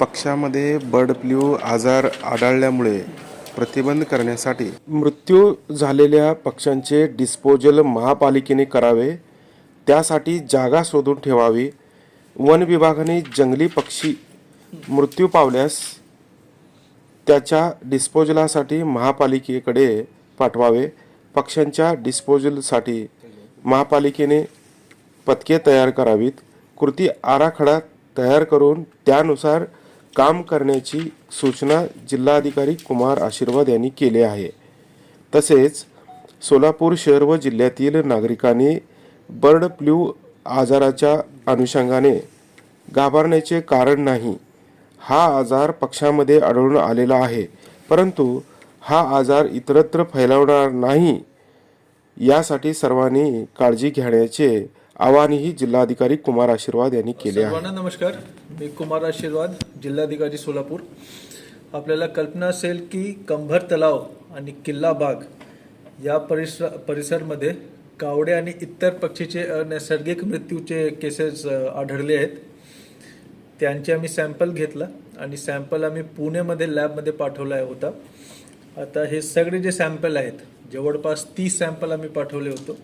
पक्ष्यामध्ये bird flu आजार आढळल्यामुळे प्रतिबंध करण्यासाठी मृत्यू झालेल्या पक्ष्यांचे डिस्पोजल महापालिकेने करावे त्यासाठी जागा शोधून ठेवावी. वन विभागाने जंगली पक्षी मृत्यू पावल्यास त्याच्या डिस्पोजलासाठी महापालिकेकडे पाठवावे. पक्ष्यांच्या डिस्पोजलसाठी महापालिकेने पथके तयार करावीत. कृती आराखडा तयार करून त्यानुसार काम करण्याची सूचना जिल्हाधिकारी कुमार आशीर्वाद यांनी केली आहे. तसेच सोलापूर शहर व जिल्ह्यातील नागरिकांनी बर्ड फ्लू आजाराच्या अनुषंगाने घाबरण्याचे कारण नाही. हा आजार पक्षामध्ये आढळून आलेला आहे. परंतु हा आजार इतरत्र फैलावणार नाही यासाठी सर्वांनी काळजी घेण्याचे आवाहनही जिल्हाधिकारी कुमार आशीर्वाद यांनी केले आहे. नमस्कार. मी कुमार आशीर्वाद जिल्हाधिकारी सोलापूर. आपल्याला कल्पना असेल की कंभर तलाव आणि किल्ला बाग या परिसर परिसरमध्ये कावडे आणि इतर पक्षीचे नैसर्गिक मृत्यूचे केसेस आढळले आहेत. त्यांचे आम्ही सॅम्पल घेतला आणि सॅम्पल आम्ही पुणेमध्ये लॅबमध्ये पाठवला होता. आता हे सगळे जे सॅम्पल आहेत जवळपास तीस सॅम्पल आम्ही पाठवले होतो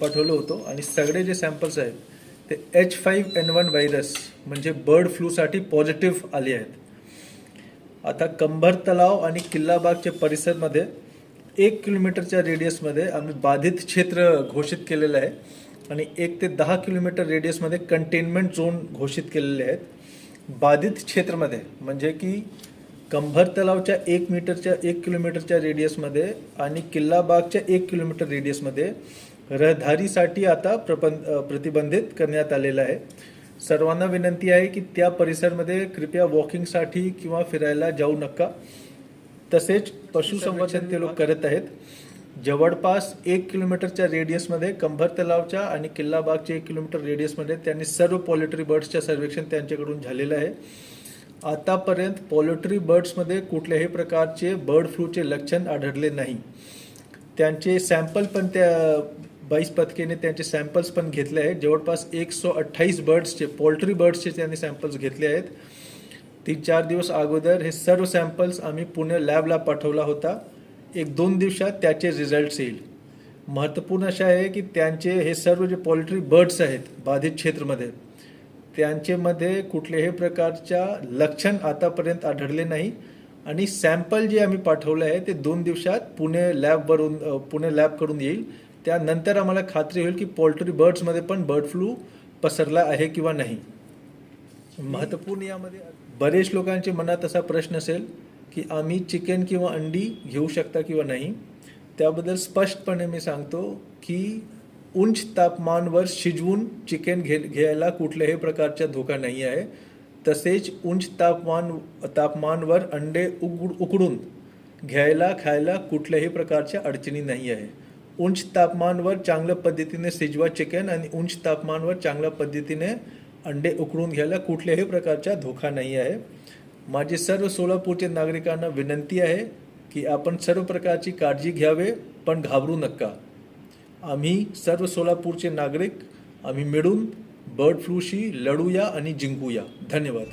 पाठवलं होतो आणि सगळे जे सॅम्पल्स आहेत ते H five N one virus म्हणजे बर्ड फ्लूसाठी पॉझिटिव्ह आले आहेत. आता कंभर तलाव आणि किल्लाबागच्या परिसरमध्ये एक किलोमीटरच्या रेडियसमध्ये आम्ही बाधित क्षेत्र घोषित केलेलं आहे आणि एक ते दहा किलोमीटर रेडियसमध्ये कंटेनमेंट झोन घोषित केलेले आहेत. बाधित क्षेत्रामध्ये म्हणजे की कंभर तलावच्या एक मीटरच्या एक किलोमीटरच्या रेडियसमध्ये आणि किल्लाबागच्या एक किलोमीटर रेडियसमध्ये रहदारीसाठी आता प्रपं प्रतिबंधित करण्यात आलेलं आहे. सर्वांना विनंती आहे की त्या परिसरमध्ये कृपया वॉकिंगसाठी किंवा फिरायला जाऊ नका. तसेच पशुसंवर्धन ते लोक करत आहेत. जवळपास एक किलोमीटरच्या रेडियसमध्ये कंभर तलावच्या आणि किल्लाबागच्या एक किलोमीटर रेडियसमध्ये त्यांनी सर्व पॉल्ट्री बर्ड्सच्या सर्वेक्षण त्यांच्याकडून झालेलं आहे. आतापर्यंत पॉल्ट्री बर्ड्समध्ये कुठल्याही प्रकारचे बर्ड फ्लूचे लक्षण आढळले नाही. त्यांचे सॅम्पल पण त्या बाईस पथकेने त्यांचे सॅम्पल्स पण घेतले आहेत. जवळपास एक सो अठ्ठावीस बर्ड्सचे पोल्ट्री बर्ड्सचे त्यांनी सॅम्पल्स घेतले आहेत. तीन चार दिवस अगोदर हे सर्व सॅम्पल्स आम्ही पुणे लॅबला पाठवला होता. एक दोन दिवसात त्याचे रिझल्ट्स येईल. महत्त्वपूर्ण असे आहे की त्यांचे हे सर्व जे पोल्ट्री बर्ड्स आहेत बाधित क्षेत्रमध्ये त्यांच्यामध्ये कुठल्याही प्रकारच्या लक्षण आतापर्यंत आढळले नाही. आणि सॅम्पल जे आम्ही पाठवलं आहे ते दोन दिवसात पुणे लॅबवरून पुणे लॅबकडून येईल. त्यानंतर आम्हाला खात्री होईल की पोल्ट्री बर्ड्समध्ये पण बर्ड फ्लू पसरला आहे किंवा नाही. महत्त्वपूर्ण यामध्ये बरेच लोकांच्या मनात असा प्रश्न असेल की आम्ही चिकन किंवा अंडी घेऊ शकता किंवा नाही. त्याबद्दल स्पष्टपणे मी सांगतो की उंच तापमानवर शिजवून चिकन घे घ्यायला कुठल्याही प्रकारचा धोका नाही आहे. तसेच उंच तापमान तापमानवर अंडे उघड उकडून घ्यायला खायला कुठल्याही प्रकारच्या अडचणी नाही आहे. उंच तापमानवर चांगल्या पद्धतीने शिजवा चिकन आणि उंच तापमानवर चांगल्या पद्धतीने अंडे उकडून घ्यायला कुठल्याही प्रकारचा धोका नाही आहे. माझे सर्व सोलापूरचे नागरिकांना विनंती आहे की आपण सर्व प्रकारची काळजी घ्यावे पण घाबरू नका. आम्ही सर्व सोलापूरचे नागरिक आम्ही मिळून बर्ड फ्लूशी लढूया आणि जिंकूया. धन्यवाद.